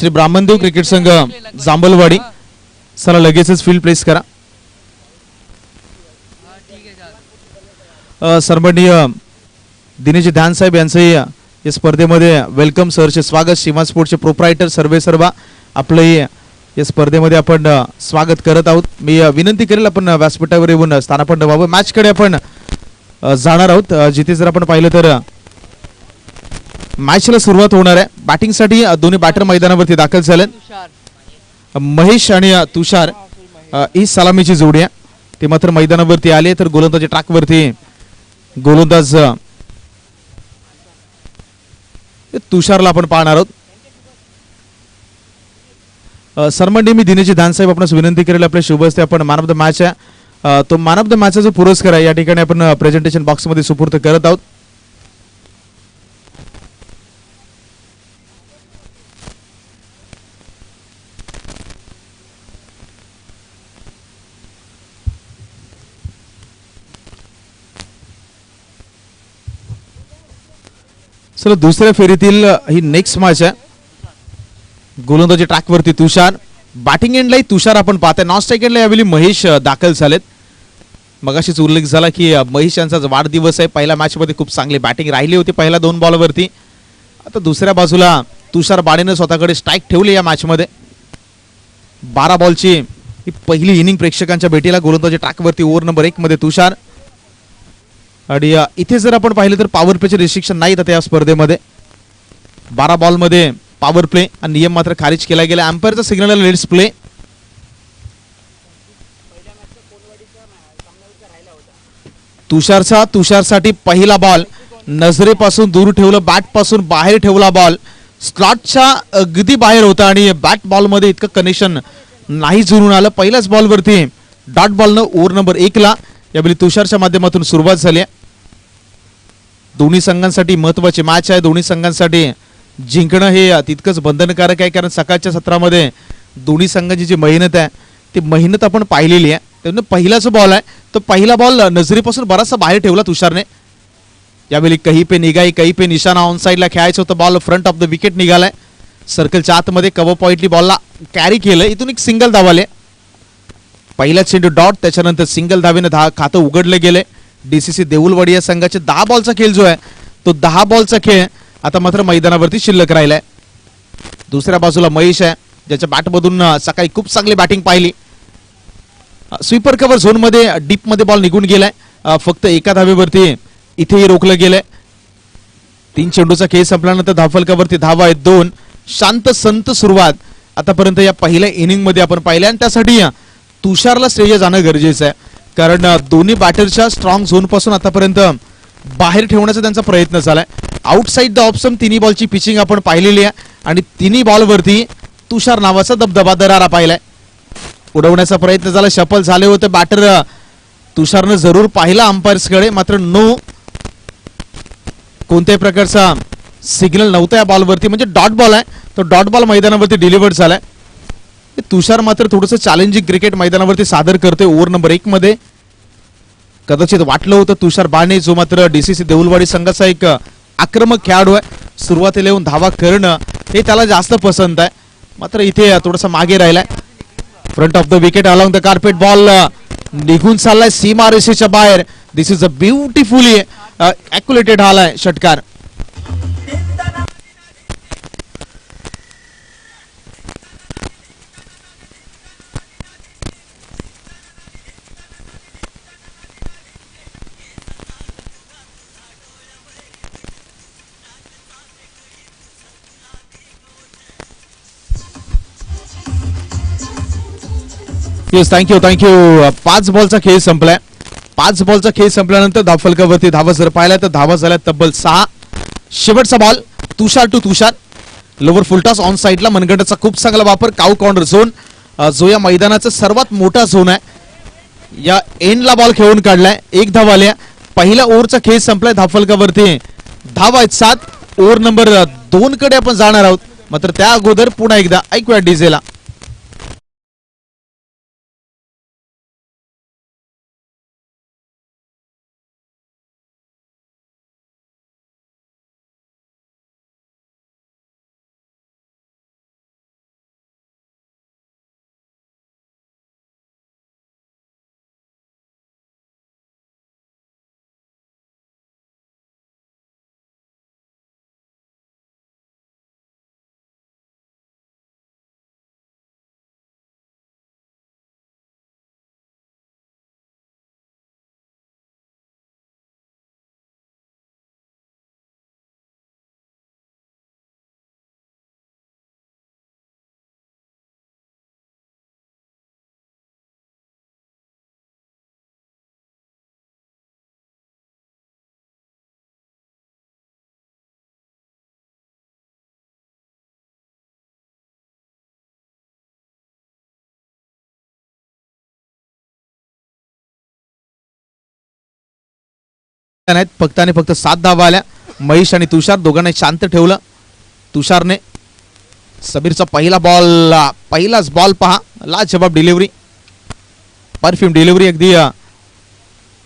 Shri Brahmandev cricket संघ जांभलवाडी चला लगेचच फील्ड प्लेस करा. सर्वनीय सन्माननीय दिनेश ध्यान साहेब यांचंही या स्पर्धेमध्ये वेलकम सरचे स्वागत. शिवा स्पोर्टचे प्रोप्रायटर सर्वे सर्वा आपलंही या स्पर्धेमध्ये आपण स्वागत करत आहोत. मी विनंती करेल आपण व्यासपीठावर येऊन स्थानापन्न व्हावं. मॅचकडे आपण जाणार आहोत. जिथे जर आपण पाहिलं तर मॅचला सुरुवात होणार आहे. बॅटिंगसाठी दोन्ही बॅटर मैदानावरती दाखल झाले महेश आणि तुषार ही सलामीची जोडी आहे. ते मात्र मैदानावरती आले तर गोलंदाजी ट्रॅकवरती गोलंदाज तुषारला आपण पाहणार आहोत. सरमंडी मी दिनेशजी धानसाहेब आपण विनंती करेल आपल्या शुभ असते आपण मॅन ऑफ द मॅच आहे. तो मॅन ऑफ द मॅचचा जो पुरस्कार आहे या ठिकाणी आपण प्रेझेंटेशन बॉक्समध्ये सुपूर्त करत आहोत. चला दुसऱ्या फेरीतील ही नेक्स्ट मॅच आहे. गोलंदाजी ट्रॅकवरती तुषार. बॅटिंग एंडलाही तुषार आपण पाहताय. नॉन स्ट्राईक एंडला यावेळी महेश दाखल झालेत. मगाशीच उल्लेख झाला की महेश यांचा जो वाढदिवस आहे. पहिल्या मॅचमध्ये खूप चांगली बॅटिंग राहिली होती पहिल्या दोन बॉलवरती आता दुसऱ्या बाजूला तुषार बाडेनं स्वतःकडे स्ट्राईक ठेवली या मॅचमध्ये बारा बॉलची ही पहिली इनिंग प्रेक्षकांच्या भेटीला गोलंदाजी ट्रॅकवरती ओव्हर नंबर एकमध्ये तुषार. आणि इथे जर आपण पाहिलं तर पॉवर प्लेचे रिस्ट्रिक्शन नाही आता या स्पर्धेमध्ये. बारा बॉलमध्ये पॉवर प्ले हा नियम मात्र खारिज केला गेला. अम्पायरचा सिग्नल लेट्स प्ले तुषारचा तुषारसाठी पहिला बॉल नजरेपासून दूर ठेवलं बॅटपासून बाहेर ठेवला बॉल स्लॉटच्या अगदी बाहेर होता आणि बॅट बॉलमध्ये इतकं कनेक्शन नाही जुळून आलं. पहिल्याच बॉलवरती डॉट बॉलनं ओव्हर नंबर एकला यावेळी तुषारच्या माध्यमातून सुरुवात झाली आहे. दोन्ही संघांसाठी महत्वाची मॅच आहे. दोन्ही संघांसाठी जिंकणं हे तितकंच बंधनकारक आहे कारण सकाळच्या सत्रामध्ये दोन्ही संघांची जी मेहनत आहे ती मेहनत आपण पाहिलेली आहे. त्यामुळे पहिला जो बॉल आहे. तो पहिला बॉल नजरेपासून बराचसा बाहेर ठेवला तुषारने. यावेळी कही पे निघाई कही पे निशाणा ऑन साईडला खेळायचं होतं ball front of the wicket निघालाय. सर्कलच्या आतमध्ये कव्हर पॉईंटली बॉलला कॅरी केलं इथून एक सिंगल धावाले. पहिला चेंडू डॉट त्याच्यानंतर सिंगल धावेनं धा खातं उघडलं गेले डीसीसी देऊलवाडी या संघाचे दहा बॉलचा खेळ जो आहे तो दहा बॉलचा खेळ आता मात्र मैदानावरती शिल्लक राहिलाय. दुसऱ्या बाजूला महेश आहे ज्याच्या बॅटमधून सकाळी खूप चांगली बॅटिंग पाहिली. स्वीपर कव्हर झोनमध्ये डीपमध्ये बॉल निघून गेलाय. फक्त एका धावेवरती इथेही रोखलं गेलंय. तीन चेंडूचा खेळ संपल्यानंतर धाफलकावरती धावा आहेत दोन. शांत संत सुरुवात आतापर्यंत या पहिल्या इनिंगमध्ये आपण पाहिल्या आणि त्यासाठी तुषारला श्रेय जाणं गरजेचं आहे. कारण दोन्ही बॅटरच्या स्ट्रॉंग झोनपासून आतापर्यंत बाहेर ठेवण्याचा त्यांचा प्रयत्न झालाय. आउटसाईड द ऑप्शन तिन्ही बॉलची पिचिंग आपण पाहिलेली आहे. आणि तिन्ही बॉलवरती तुषार नावाचा दबदबा दरारा पाहिलाय. उडवण्याचा प्रयत्न झाला शफल झाले होते बॅटर तुषारनं जरूर पाहिला अंपायर्सकडे मात्र नो कोणत्याही प्रकारचा सिग्नल नव्हता या बॉलवरती म्हणजे डॉट बॉल आहे. तो डॉट बॉल मैदानावरती डिलिव्हर्ड झालाय. तुषार मात्र थोडंसं चॅलेंजिंग क्रिकेट मैदानावरती सादर करते ओव्हर नंबर एक मध्ये. कदाचित वाटलं होतं तुषार बाणे जो मात्र डीसीसी देऊलवाडी संघाचा एक आक्रमक खेळाडू आहे. सुरुवातीला येऊन धावा करणं हे त्याला जास्त पसंत आहे. मात्र इथे थोडासा मागे राहिलाय. Front of the wicket along the carpet ball निघून चाललाय सीमा रेषेच्या बाहेर. दिस इज अ ब्युटिफुली ॲक्युलेटेड आलाय षटकार. येस थँक्यू थँक्यू पाच बॉलचा खेळ संपलाय. पाच बॉलचा खेळ संपल्यानंतर धावफलकावरती धावा जर पाहिला तर धावा झाल्या तब्बल सहा. शेवटचा ball Tushar to Tushar. Lower full toss on साईडला मनगंडाचा खूप चांगला वापर. काऊ कॉर्नर झोन जो या मैदानाचा सर्वात मोठा झोन आहे. या एंडला बॉल खेळून काढलाय. एक धाव आल्या पहिल्या ओव्हरचा खेळ संपलाय धाफलकावरती धाव आहेत सात. ओव्हर नंबर uh, दोन कडे आपण जाणार आहोत. मात्र त्या अगोदर पुन्हा एकदा ऐकूया डीजेला नाहीत फक्त आणि फक्त सात धावा आल्या. महेश आणि तुषार दोघांना शांत ठेवलं. तुषारने समीरचा पहिला बॉल पहिलाच बॉल पहा. लाजवाब डिलिव्हरी परफ्यूम डिलिव्हरी अगदी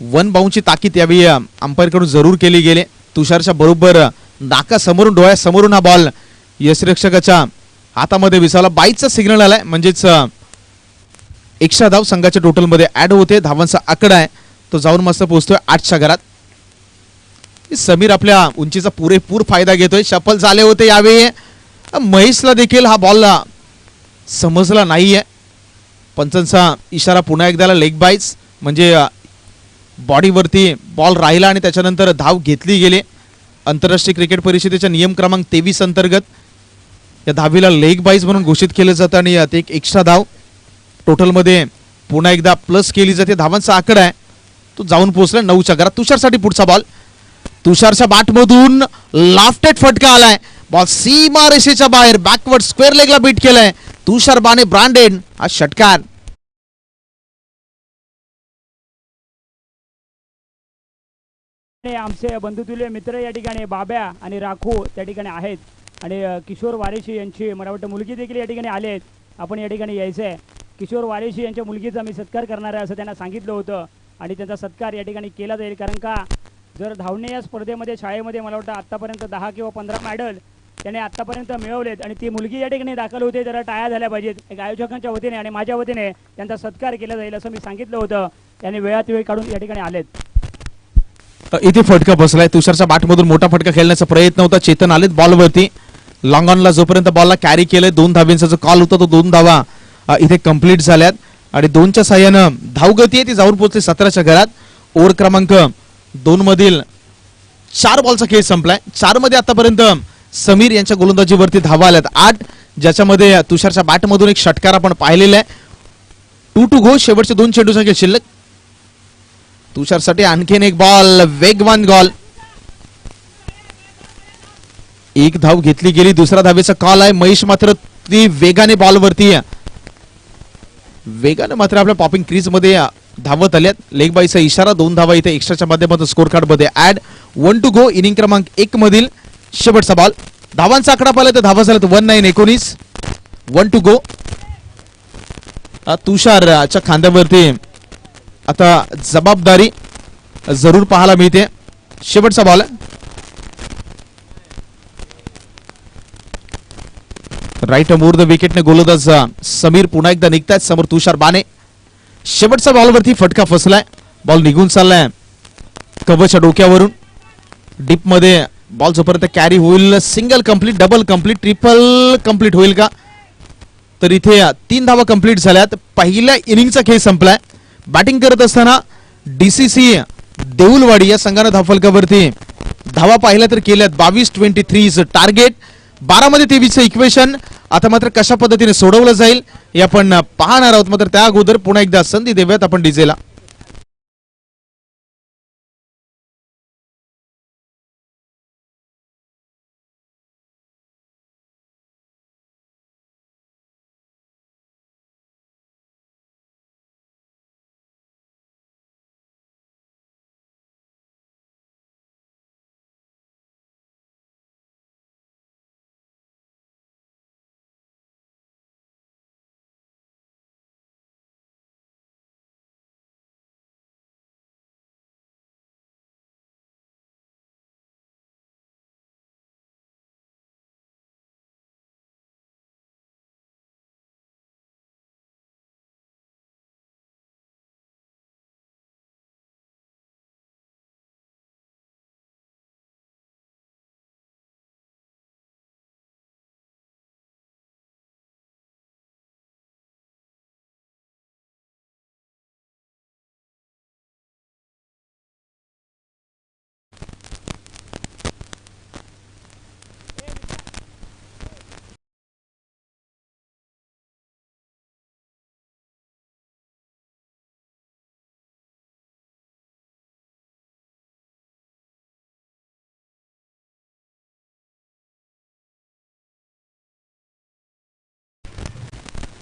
वन बाऊंडची ताकीद यावेळी अंपायरकडून जरूर केली गेले. तुषारच्या बरोबर नाकासमोरून डोळ्यासमोरून हा बॉल यशरक्षकाच्या हातामध्ये विसावला. बाईचा सिग्नल आलाय. म्हणजेच एकशे धाव संघाच्या टोटलमध्ये ऍड होते. धावांचा आकडा आहे. तो जाऊन मस्त पोहोचतोय आठच्या घरात. समीर आपल्या उंचीचा पुरेपूर फायदा घेतोय. शफल झाले होते यावेळी. महेशला देखील हा बॉल समजला नाहीये. पंचांचा इशारा पुन्हा एकदा लेग बाईज म्हणजे बॉडीवरती बॉल राहिला आणि त्याच्यानंतर धाव घेतली गेली. आंतरराष्ट्रीय क्रिकेट परिषदेच्या नियम क्रमांक तेवीस अंतर्गत या धावीला लेग बाईज म्हणून घोषित केलं जातं आणि यात एक एक्स्ट्रा धाव. टोटलमध्ये पुन्हा एकदा प्लस केली जाते. धावांचा आकडा आहे. तो जाऊन पोहोचला. नऊच्या घरात तुषारसाठी पुढचा बॉल तुषारच्या बॅटमधून लाफ्टेड फटका आलाय. बॉल सीमा रेषेच्या बाहेर बॅकवर्ड स्क्वेअर लेगला बीट केलाय. तुषार बाने ब्रांडेड हा षटकार. आमचे बंधुतुल्य मित्र या ठिकाणी बाब्या आणि राखू त्या ठिकाणी आहेत. आणि किशोर वारेशी यांची मला वाटतं मुलगी देखील या ठिकाणी आले आहेत आपण या ठिकाणी यायचं आहे किशोर वारेशी यांच्या मुलगीचा मी सत्कार करणार आहे असं त्यांना सांगितलं होतं. आणि त्यांचा सत्कार या ठिकाणी केला जाईल. कारण का? जर धावणे या स्पर्धेमध्ये शाळेमध्ये मला वाटतं आत्तापर्यंत दहा किंवा पंधरा मॅडल त्याने आत्तापर्यंत मिळवलेत आणि ती मुलगी या ठिकाणी दाखल होते जरा टाळ्या झाल्या पाहिजेत. एक आयोजकांच्या वतीने आणि माझ्या वतीने त्यांचा सत्कार केला जाईल असं मी सांगितलं होतं. त्यांनी वेळात वेळ काढून या ठिकाणी आलेत. इथे फटका बसलाय. तुषारच्या बॅटमधून मोठा फटका खेळण्याचा प्रयत्न होता. चेतन आलेत बॉलवरती. लॉंग ऑनला जोपर्यंत बॉलला कॅरी केलंय दोन धाव्यांचा जो कॉल होता तो दोन धावा इथे कंप्लीट झाल्यात. आणि दोनच्या साह्यानं धावगती आहे ती जाऊन पोहोचली सतराच्या घरात. ओव्हर क्रमांक दोन मधील चार बॉलचा खेळ संपलाय. चारमध्ये आतापर्यंत समीर यांच्या गोलंदाजीवरती धावा आल्यात. आठ ज्याच्यामध्ये तुषारच्या बॅटमधून एक षटकार आपण पाहिलेला आहे. टू टू गो शेवटचे दोन चेंडूचा खेळ. शिल्लक? तुषारसाठी आणखीन एक बॉल. वेगवान गॉल एक धाव घेतली गेली. दुसरा धावेचा कॉल आहे. महेश मात्र ती वेगाने बॉलवरती आहे. वेगाने मात्र आपल्या पॉपिंग क्रीजमध्ये धावत आल्यात लेग बाईचा इशारा दोन धावा इथे एक्स्ट्राच्या माध्यमातून स्कोर कार्डमध्ये add one two go inning क्रमांक एक मधील शेवटचा बॉल धावांचा आकडा पाहिला तर धावा झाल्यात वन नाईन एकोणीस. One two go. तुषारच्या खांद्यावरती आता जबाबदारी जरूर पाहायला मिळते. शेवटचा बॉल राईट मोर द विकेटने गोलंदाज समीर पुन्हा एकदा निघतायत. समोर तुषार बाने. शेवटचा बॉलवरती फटका फसलाय. बॉल निघून चाललाय. कवच्या डोक्यावरून. डीपमध्ये बॉल जोपर्यंत कॅरी होईल single complete double complete triple complete होईल का? तर इथे तीन धावा कंप्लीट झाल्यात. पहिल्या इनिंगचा खेळ संपलाय. बॅटिंग करत असताना डीसीसी देऊलवाडी या संघानं धावफलकावरती धावा पाहिल्या तर केल्यात. बावीस ट्वेंटी थ्री इज टार्गेट बारा मध्ये तेवीसचं इक्वेशन आता मात्र कशा पद्धतीने सोडवलं जाईल हे आपण पाहणार आहोत. मात्र त्या अगोदर पुन्हा एकदा संधी देऊयात आपण डीजेला.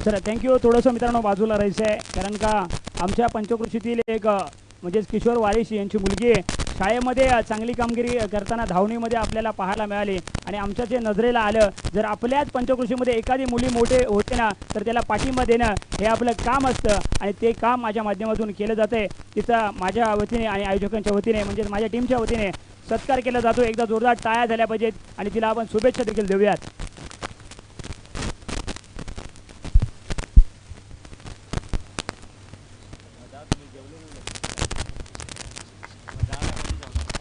चला थँक्यू थोडंसं मित्रांनो बाजूला राहायचं आहे कारण का आमच्या पंचकृषीतील एक म्हणजेच किशोर वारेशी यांची मुलगी शाळेमध्ये चांगली कामगिरी करताना धावणीमध्ये आपल्याला पाहायला मिळाली. आणि आमच्या जे नजरेला आलं जर आपल्याच पंचकृषीमध्ये एखादी मुली मोठे होते ना तर त्याला पाठिंबा देणं हे आपलं काम असतं. आणि ते काम माझ्या माध्यमातून केलं जाते. तिचा माझ्या वतीने आणि आयोजकांच्या वतीने म्हणजे माझ्या टीमच्या वतीने सत्कार केला जातो. एकदा जोरदार टाळ्या झाल्या पाहिजेत. आणि तिला आपण शुभेच्छा देखील देऊयात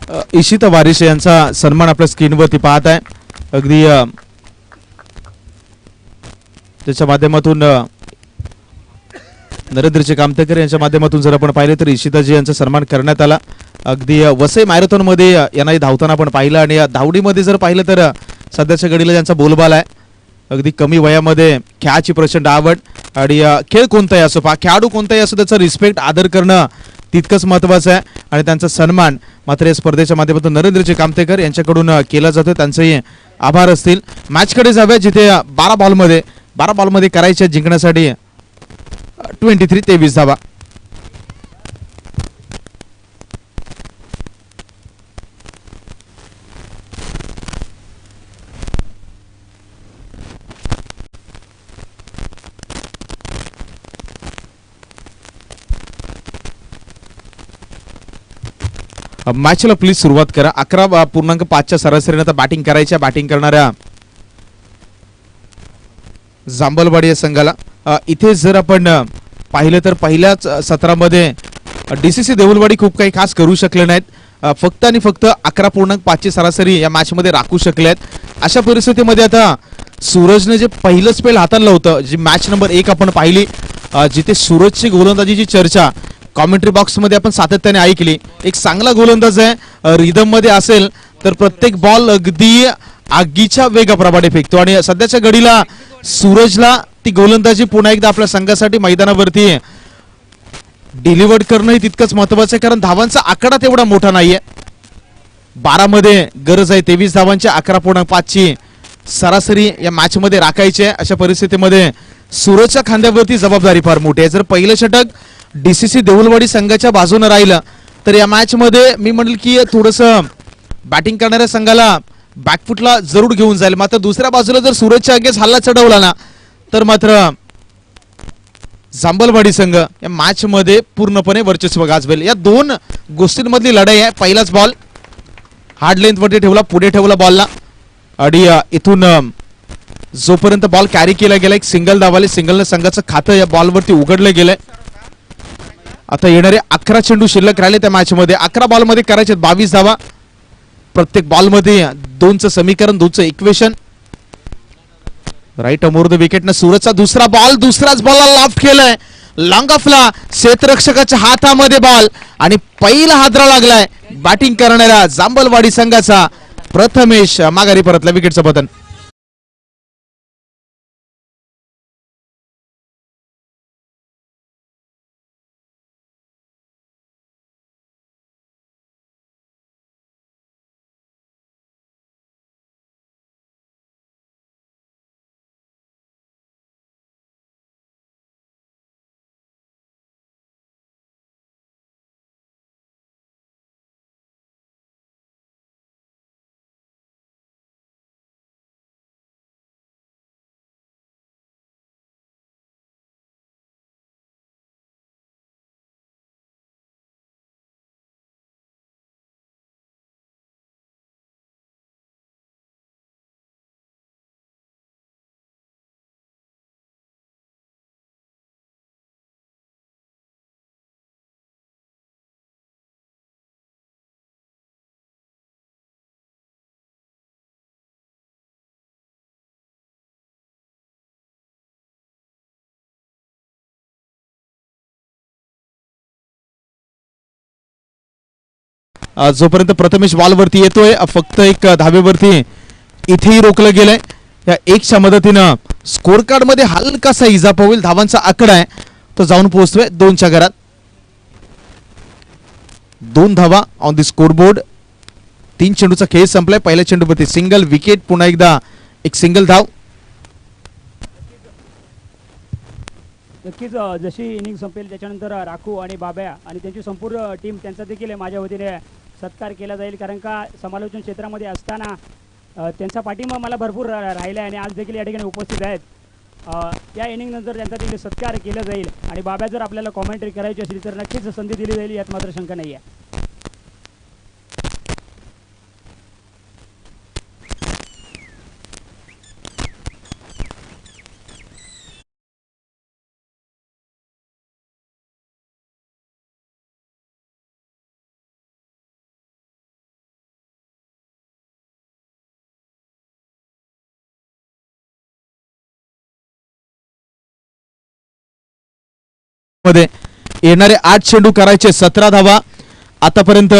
अ, इशिता वारिश यांचा सन्मान आपल्या स्क्रीनवरती पाहत आहे अगदी त्याच्या माध्यमातून नरेंद्रजी कामतेकर यांच्या माध्यमातून जर आपण पाहिले तर इशिताजी यांचा सन्मान करण्यात आला अगदी वसई मॅरेथॉनमध्ये यांनाही धावताना आपण पाहिलं आणि या धावडीमध्ये जर पाहिलं तर सध्याच्या घडीला त्यांचा बोलबाल आहे अगदी कमी वयामध्ये खेळाची प्रचंड आवड आणि खेळ कोणताही असो पा खेळाडू कोणताही असो त्याचा रिस्पेक्ट आदर करणं तितकंच महत्त्वाचं आहे. आणि त्यांचा सन्मान मात्र या स्पर्धेच्या माध्यमातून नरेंद्रजी कामतेकर यांच्याकडून केला जातो त्यांचेही आभार असतील. मॅचकडे जाव्या जिथे बारा बॉलमध्ये बारा बॉलमध्ये करायच्या जिंकण्यासाठी ट्वेंटी थ्री तेवीस धावा. मॅचला प्लीज सुरुवात करा. अकरा पूर्णांक पाचच्या सरासरीने आता बॅटिंग करायच्या बॅटिंग करणाऱ्या जांभलवाडी या संघाला इथे जर आपण पाहिलं तर पहिल्याच सत्रामध्ये डी सी सी देऊलवाडी खूप काही खास करू शकले नाहीत. फक्त आणि फक्त अकरा पूर्णांक पाचची सरासरी या मॅचमध्ये राखू शकले आहेत. अशा परिस्थितीमध्ये आता सूरजने जे पहिलं स्पेल हाताळलं होतं जी मॅच नंबर एक आपण पाहिली जिथे सूरजची गोलंदाजीची चर्चा कॉमेंट्री बॉक्समध्ये आपण सातत्याने ऐकली. एक चांगला गोलंदाज आहे रिदममध्ये असेल तर प्रत्येक बॉल अगदी आगीच्या वेगाप्रमाणे फेकतो. आणि सध्याच्या घडीला सूरजला ती गोलंदाजी पुन्हा एकदा आपल्या संघासाठी मैदानावरती डिलिव्हर्ड करणंही तितकंच महत्वाचं आहे कारण धावांचा आकडा तेवढा मोठा नाहीये. बारामध्ये गरज आहे तेवीस धावांच्या अकरा पूर्णांक पाचची. सरासरी या मॅचमध्ये राखायची आहे. अशा परिस्थितीमध्ये सूरजच्या खांद्यावरती जबाबदारी फार मोठी आहे. जर पहिलं षटक डीसीसी देऊलवाडी संघाच्या बाजूने राहिलं. तर या मॅच मध्ये मी म्हणेल की थोडस बॅटिंग करणाऱ्या संघाला बॅकफुटला जरूर घेऊन जाईल. मात्र दुसऱ्या बाजूला जर सूरजच्या अगेच हल्ला चढवला ना तर मात्र जांभलवाडी संघ या मॅच मध्ये पूर्णपणे वर्चस्व गाजवेल. या दोन गोष्टींमधली लढाई आहे. पहिलाच बॉल हार्ड लेंथ वरती ठेवला पुढे ठेवला बॉलला आणि इथून जोपर्यंत बॉल कॅरी केला गेला एक सिंगल दाबाले सिंगलनं संघाचं खातं या बॉलवरती उघडलं गेलंय. आता येणारे अकरा चेंडू शिल्लक राहिले त्या मॅचमध्ये अकरा बॉलमध्ये करायचे बावीस धावा. प्रत्येक बॉलमध्ये दोनचं समीकरण दोनचं equation right arm over the विकेटनं सूरजचा दुसरा बॉल दुसराच बॉलला लाफ केलाय. लॉंग ऑफला क्षेत्ररक्षकाच्या हातामध्ये बॉल आणि पहिला हादरा लागलाय. बॅटिंग करणाऱ्या जांबलवाडी संघाचा प्रथमेश माघारी परतला विकेटचं पतन जोपर्यंत प्रथमेश बॉलवरती येतोय फक्त एक धावेवरती इथेही रोखलं गेलंय. या एकच्या मदतीनं स्कोर कार्डमध्ये हलकासा इजाप होईल धावांचा आकडा आहे. तो जाऊन पोहोचतोय दोनच्या घरात. दोन धावा ऑन दी स्कोरबोर्ड तीन चेंडूचा खेळ संपलाय. पहिल्या चेंडूवरती सिंगल विकेट पुन्हा एकदा एक सिंगल धाव. नक्कीच जशी इनिंग संपेल त्याच्यानंतर राखू आणि बाब्या आणि त्यांची संपूर्ण टीम त्यांचा देखील माझ्या वतीने सत्कार केला जाईल. कारण का समालोचन क्षेत्रामध्ये असताना त्यांचा पाठिंबा मला भरपूर रा- राहिला आहे आणि आज देखील या ठिकाणी उपस्थित आहेत. या इनिंगनंतर त्यांचा देखील सत्कार केला जाईल. आणि बाब्या जर आपल्याला कॉमेंट्री करायची असेल तर नक्कीच संधी दिली जाईल यात मात्र शंका नाही आहे मध्ये येणारे आठ चेंडू करायचे सतरा धावा. आतापर्यंत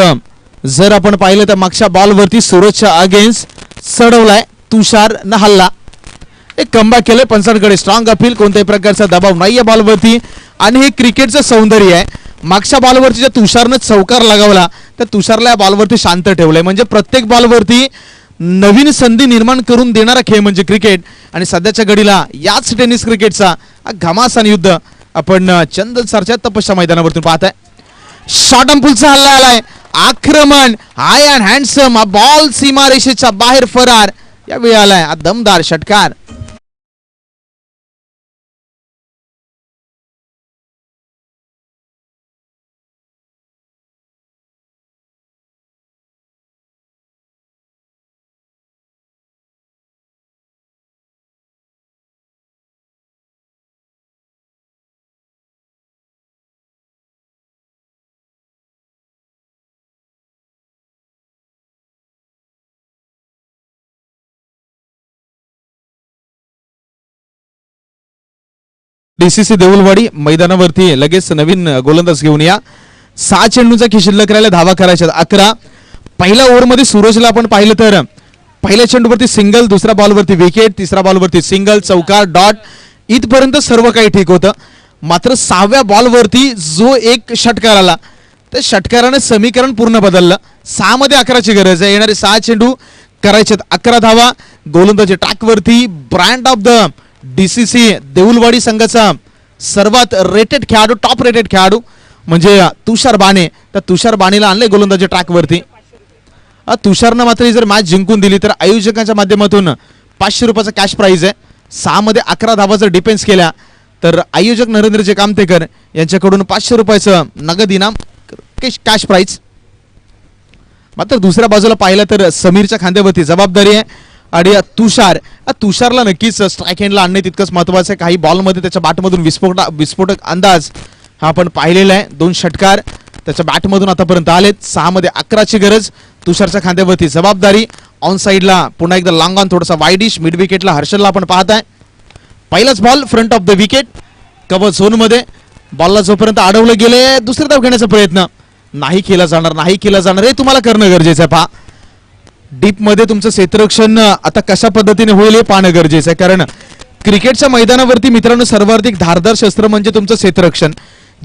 जर आपण पाहिलं तर मागच्या बॉलवरती सूरजच्या अगेन्स्ट चढवलाय तुषार न हल्ला एक कमबॅक केलंय पंचांकडे स्ट्रॉंग अपील कोणत्याही प्रकारचा दबाव नाहीये बॉलवरती. आणि हे क्रिकेटचं सौंदर्य आहे. मागच्या बॉलवरती ज्या तुषारनं चौकार लगावला तर तुषारला या बॉलवरती शांत ठेवलंय. म्हणजे प्रत्येक बॉलवरती नवीन संधी निर्माण करून देणारा खेळ म्हणजे क्रिकेट. आणि सध्याच्या घडीला याच टेनिस क्रिकेटचा हा घमासान युद्ध आपण चंदन सरच्या तपस्या मैदानावरतून पाहताय. शॉटम पुलचा हल्ला आलाय. आक्रमण हाय अँड हँडसम हा बॉल सीमारेषेच्या बाहेर फरार. यावेळी आलाय हा दमदार षटकार. डीसीसी देऊलवाडी मैदानावरती लगेच नवीन गोलंदाज घेऊन या. सहा चेंडूचा की शिल्लक राहिला धावा करायच्या अकरा. पहिल्या ओव्हरमध्ये सूरजला आपण पाहिलं तर पहिल्या चेंडूवरती सिंगल दुसऱ्या बॉलवरती विकेट तिसऱ्या बॉलवरती सिंगल चौकार डॉट. इथपर्यंत सर्व काही ठीक होतं. मात्र सहाव्या बॉलवरती जो एक षटकार आला त्या षटकाराने समीकरण पूर्ण बदललं. सहामध्ये अकराची गरज आहे. येणारे सहा चेंडू करायचे अकरा धावा. गोलंदाजी टाकवरती. Brand of the DCC Deulwadi संघाचा सर्वात रेटेड खेळाडू टॉप रेटेड खेळाडू म्हणजे तुषार बाणे तर तुषार बाणेला आणले गोलंदाजी ट्रॅकवरती तुषारनं मात्र ही जर मॅच जिंकून दिली तर आयोजकांच्या माध्यमातून पाचशे रुपयाचा कॅश प्राईज आहे. सहामध्ये अकरा धावा जर डिफेन्स केल्या तर आयोजक नरेंद्रजी कामतेकर यांच्याकडून पाचशे रुपयाचं नगद इनाम कॅश प्राईज मात्र दुसऱ्या बाजूला पाहिलं तर समीरच्या खांद्यावरती जबाबदारी आहे. आणि तुषार तुषारला नक्कीच स्ट्राईक हँडला आणणे तितकंच महत्वाचं आहे. काही बॉलमध्ये त्याच्या बॅटमधून विस्फोट विस्फोटक अंदाज हा आपण पाहिलेला आहे. दोन षटकार त्याच्या बॅटमधून आतापर्यंत आलेत. सहामध्ये अकराची गरज तुषारच्या खांद्यावरती जबाबदारी. ऑन साईडला पुन्हा एकदा लाँग ऑन थोडासा वायडिश मिड विकेटला हर्षलला आपण पाहताय. पहिलाच ball front of the wicket cover झोनमध्ये बॉलला जोपर्यंत अडवलं गेले दुसरे धाव घेण्याचा प्रयत्न नाही केला जाणार नाही केला जाणार हे तुम्हाला करणं गरजेचं आहे. पहा. डीपमध्ये तुमचं क्षेत्ररक्षण आता कशा पद्धतीने होईल हे पाहणं गरजेचं आहे. कारण क्रिकेटच्या मैदानावरती मित्रांनो सर्वाधिक धारदार शस्त्र म्हणजे तुमचं क्षेत्ररक्षण.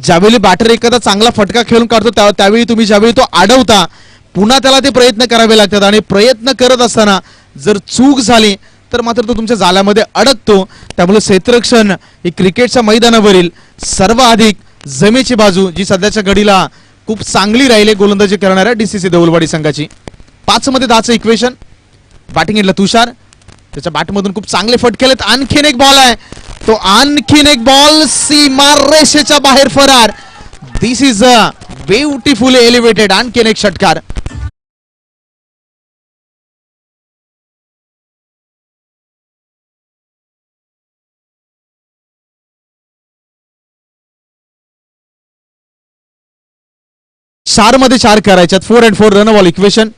ज्यावेळी बॅटर एखादा चांगला फटका खेळून काढतो त्या- त्यावेळी तुम्ही ज्यावेळी तो अडवता पुन्हा त्याला ते प्रयत्न करावे लागतात. आणि प्रयत्न करत असताना जर चूक झाली तर मात्र तो तुमच्या जाल्यामध्ये अडकतो. त्यामुळे क्षेत्ररक्षण हे क्रिकेटच्या मैदानावरील सर्वाधिक जमेची बाजू जी सध्याच्या घडीला खूप चांगली राहिली गोलंदाजी करणाऱ्या डीसीसी देऊलवाडी संघाची. पाच मध्ये दहाचं इक्वेशन बॅटिंग एंडला तुषार. त्याच्या बॅटमधून खूप चांगले फटकेलेत आणखीन एक बॉल आहे. तो आणखीन एक बॉल सीमा रेषेच्या बाहेर फरार. This is a beautifully elevated आणखीन एक षटकार. चारमध्ये चार करायच्यात. Four and four run ball equation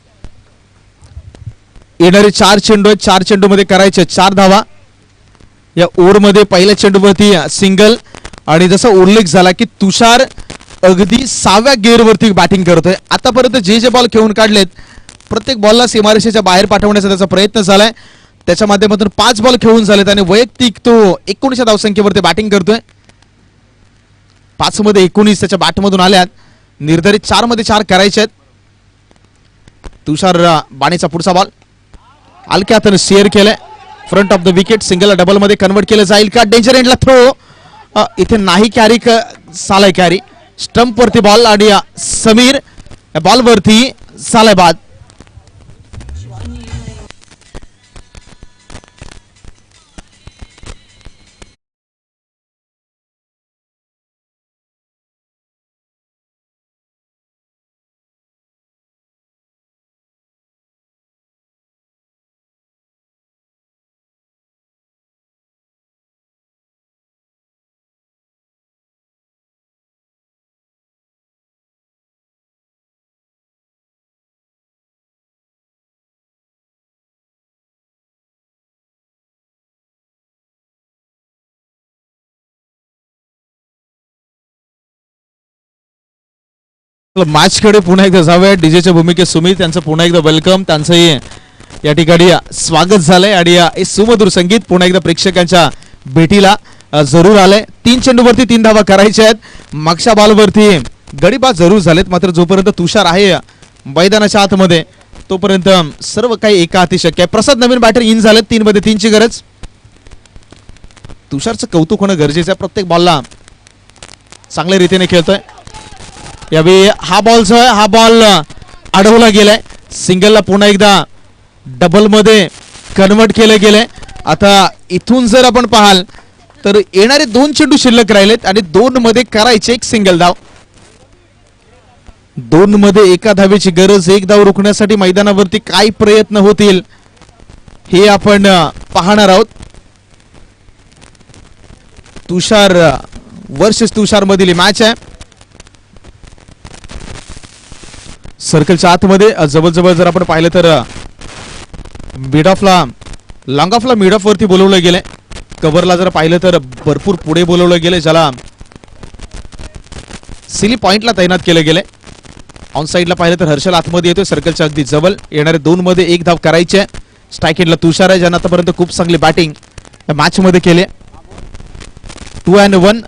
येणारे चार चेंडू आहेत. चार चेंडू मध्ये करायचे चार धावा. या ओव्हरमध्ये पहिल्या चेंडूवरती सिंगल. आणि जसा उल्लेख झाला की तुषार अगदी सहाव्या गेअरवरती बॅटिंग करतोय. आतापर्यंत जे जे बॉल खेळून काढलेत प्रत्येक बॉलला सीमारेषेच्या बाहेर पाठवण्याचा त्याचा प्रयत्न झालाय. त्याच्या माध्यमातून पाच बॉल खेळून झालेत आणि वैयक्तिक तो एकोणीसच्या धावसंख्येवरती बॅटिंग करतोय. पाच मध्ये एकोणीस त्याच्या बॅटमधून आल्यात. निर्धारित चारमध्ये चार करायचे आहेत. तुषार बाणीचा बाणेचा पुढचा बॉल हलक्या हातानं शेअर केलंय. Front of the wicket single डबलमध्ये convert केलं जाईल का? डेंजर एंडला थ्रो इथे नाही कॅरी सालाय कॅरी स्टंप वरती बॉल आणि समीर. बॉल वरती झालाय बाद. मॅच कडे पुन्हा एकदा जाऊया. डीजेच्या भूमिकेत सुमित त्यांचं पुन्हा एकदा वेलकम त्यांचंही या ठिकाणी स्वागत झालंय. आणि हे सुमधुर संगीत पुन्हा एकदा प्रेक्षकांच्या भेटीला जरूर आलंय. तीन चेंडूवरती तीन धावा करायच्या आहेत. मागच्या बॉलवरती गडीबा जरूर झालेत. मात्र जोपर्यंत तुषार आहे मैदानाच्या आतमध्ये तोपर्यंत सर्व काही एका हाती शक्य आहे. प्रसाद नवीन बॅटर इन झालेत. तीन मध्ये तीनची गरज. तुषारचं कौतुक होणं गरजेचं आहे. प्रत्येक बॉलला चांगल्या रीतीने खेळतोय. यावेळी हा बॉल जो आहे हा बॉल अडवला गेलाय. सिंगलला पुन्हा एकदा डबलमध्ये कन्वर्ट केलं गेलंय आता इथून जर आपण पाहाल तर येणारे दोन चेंडू शिल्लक राहिलेत आणि दोन मध्ये करायचे एक सिंगल धाव. दोन मध्ये एका धावेची गरज एक धाव रोखण्यासाठी मैदानावरती काय प्रयत्न होतील हे आपण पाहणार आहोत. तुषार वर्ष तुषार मधील मॅच आहे. सर्कलच्या आतमध्ये जवळजवळ जर आपण पाहिलं तर मिड ऑफला लॉंग ऑफला मिड ऑफ वरती बोलवलं गेलंय. कव्हरला जर पाहिलं तर भरपूर पुढे बोलवलं गेलंय ज्याला सिली पॉइंटला तैनात केलं गेलंय. ऑन साईडला पाहिलं तर हर्षल आतमध्ये येतोय सर्कलच्या अगदी जवळ. येणारे दोन मध्ये एक धाव करायचे. स्ट्रायकेडला तुषार आहे ज्यांना आतापर्यंत खूप चांगली बॅटिंग या मॅच मध्ये केली टू अँड वन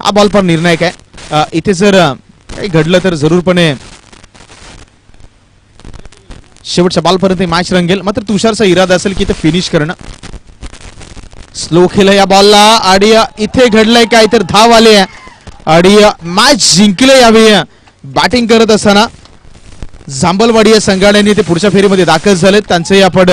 हा बॉल पण निर्णायक आहे. इथे जर काही घडलं तर जरूरपणे शेवटच्या बॉलपर्यंत मॅच रंगेल. मात्र तुषारचा इरादा असेल की ते फिनिश करणं. स्लो खेळ या बॉलला आडिया इथे घडलंय काय? तर धाव आले आडिया मॅच जिंकले यावेळी. बॅटिंग करत असताना जांभलवाडी या संघाने ते पुढच्या फेरीमध्ये दाखल झालेत. त्यांचंही आपण